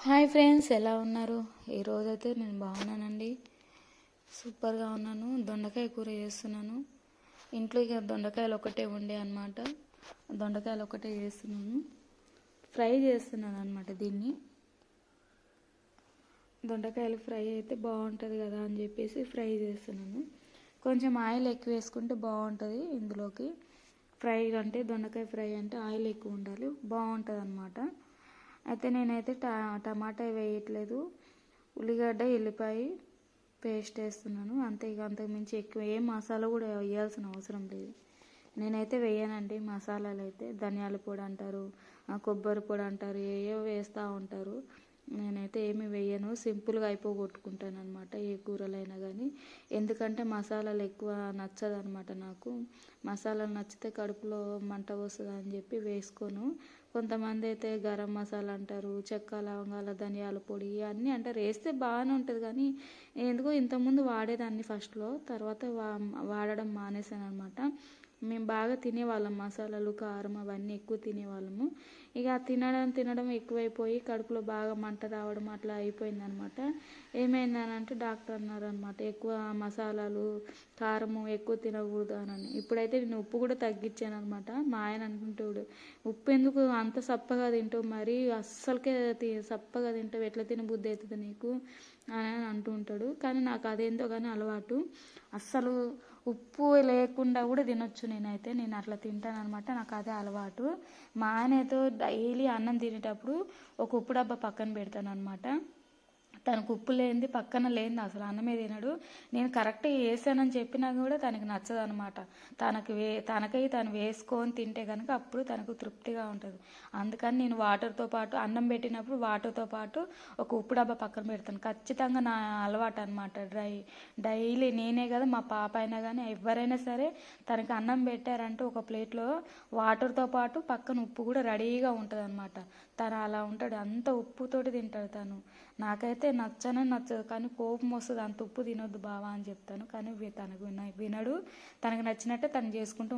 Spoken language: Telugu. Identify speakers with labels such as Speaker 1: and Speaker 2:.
Speaker 1: హాయ్ ఫ్రెండ్స్ ఎలా ఉన్నారు? ఈరోజైతే నేను బాగున్నానండి. సూపర్గా ఉన్నాను. దొండకాయ కూర చేస్తున్నాను. ఇంట్లో ఇక దొండకాయలు ఒకటే ఉండే అనమాట దొండకాయలు ఒకటే చేస్తున్నాను. ఫ్రై చేస్తున్నాను అనమాట దీన్ని. దొండకాయలు ఫ్రై అయితే బాగుంటుంది కదా అని చెప్పేసి ఫ్రై చేస్తున్నాను. కొంచెం ఆయిల్ ఎక్కువ వేసుకుంటే బాగుంటుంది ఇందులోకి. ఫ్రై అంటే దొండకాయ ఫ్రై అంటే ఆయిల్ ఎక్కువ ఉండాలి. బాగుంటుంది అనమాట అయితే నేనైతే టమాటా వేయట్లేదు. ఉల్లిగడ్డ ఎల్లిపాయ పేస్ట్ వేస్తున్నాను. అంతే ఇక అంతకు మించి ఎక్కువ ఏ మసాలా కూడా వేయాల్సిన అవసరం లేదు. నేనైతే వేయనండి మసాలాలు అయితే. ధనియాల పొడి అంటారు కొబ్బరి పొడి అంటారు ఏయో వేస్తూ ఉంటారు. నేనైతే ఏమి వేయను. సింపుల్గా అయిపోగొట్టుకుంటాను అనమాట ఏ కూరలైనా కానీ ఎందుకంటే మసాలాలు ఎక్కువ నచ్చదు అనమాట నాకు. మసాలాలు నచ్చితే కడుపులో మంట వస్తుంది అని చెప్పి వేసుకోను. కొంతమంది అయితే గరం మసాలా అంటారు చెక్క లవంగాల ధనియాల పొడి అన్నీ అంటారు. వేస్తే బాగానే ఉంటుంది కానీ ఎందుకో ఇంతకుముందు వాడేదాన్ని ఫస్ట్లో. తర్వాత వా వాడడం మానేశాను అనమాట మేము బాగా తినేవాళ్ళం మసాలాలు కారం అవన్నీ ఎక్కువ తినేవాళ్ళము. ఇక తినడం తినడం ఎక్కువైపోయి కడుపులో బాగా మంట రావడం అట్లా అయిపోయిందనమాట. ఏమైందనంటే డాక్టర్ అన్నారు అనమాట ఎక్కువ మసాలాలు కారము ఎక్కువ తినకూడదు అని ఇప్పుడైతే నేను ఉప్పు కూడా తగ్గించాను అనమాట మా ఆయన అనుకుంటాడు ఉప్పు ఎందుకు అంత సప్పగా తింటావు మరి? అస్సలకే తి సప్పగా తింటావు ఎట్లా తినబుద్ధి అవుతుంది నీకు? అని అంటూ ఉంటాడు కానీ నాకు అదేందో కానీ అలవాటు. అస్సలు ఉప్పు లేకుండా కూడా తినొచ్చు నేనైతే. నేను అట్లా తింటాను అనమాట నాకు అదే అలవాటు. మా ఆయనతో డైలీ అన్నం తినేటప్పుడు ఒక ఉప్పు డబ్బా పక్కన పెడతాను అనమాట తనకు ఉప్పు లేనిది పక్కన లేనిది అసలు అన్నమే తినడు. నేను కరెక్ట్గా వేసానని చెప్పినా కూడా తనకి నచ్చదు అనమాట తనకు వే తనకై తను వేసుకొని తింటే కనుక అప్పుడు తనకు తృప్తిగా ఉంటుంది. అందుకని నేను వాటర్తో పాటు అన్నం పెట్టినప్పుడు వాటర్తో పాటు ఒక ఉప్పు డబ్బా పక్కన పెడతాను. ఖచ్చితంగా నా అలవాటు అనమాట డ్రై డైలీ నేనే కదా మా పాప అయినా కానీ ఎవరైనా సరే తనకి అన్నం పెట్టారంటే ఒక ప్లేట్లో వాటర్తో పాటు పక్కన ఉప్పు కూడా రెడీగా ఉంటుంది అనమాట తను అలా ఉంటాడు. అంత ఉప్పుతోటి తింటాడు తను. నాకైతే నచ్చనే నచ్చదు. కానీ కోపం వస్తుంది. అంత ఉప్పు తినొద్దు బావా అని చెప్తాను. కానీ తనకు వినడు. తనకు నచ్చినట్టే తను చేసుకుంటూ